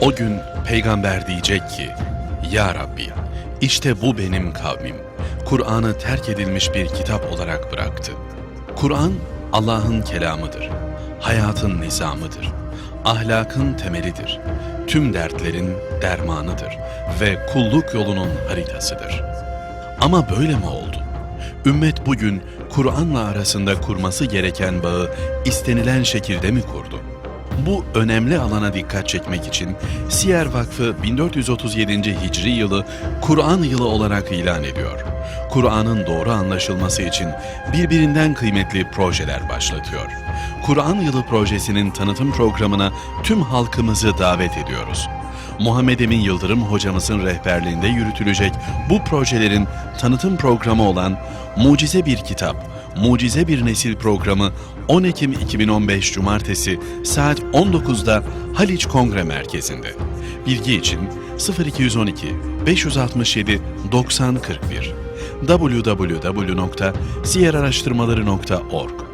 O gün peygamber diyecek ki, Ya Rabbi, işte bu benim kavmim. Kur'an'ı terk edilmiş bir kitap olarak bıraktı. Kur'an, Allah'ın kelamıdır. Hayatın nizamıdır. Ahlakın temelidir. Tüm dertlerin dermanıdır ve kulluk yolunun haritasıdır. Ama böyle mi oldu? Ümmet bugün Kur'an'la arasında kurması gereken bağı istenilen şekilde mi kurdu? Bu önemli alana dikkat çekmek için Siyer Vakfı 1437. Hicri yılı Kur'an yılı olarak ilan ediyor. Kur'an'ın doğru anlaşılması için birbirinden kıymetli projeler başlatıyor. Kur'an Yılı projesinin tanıtım programına tüm halkımızı davet ediyoruz. Muhammed Emin Yıldırım hocamızın rehberliğinde yürütülecek bu projelerin tanıtım programı olan Mucize Bir Kitap, Mucize Bir Nesil programı 10 Ekim 2015 Cumartesi saat 19'da Haliç Kongre Merkezi'nde. Bilgi için 0212 567 9041 www.siyeraraştırmaları.org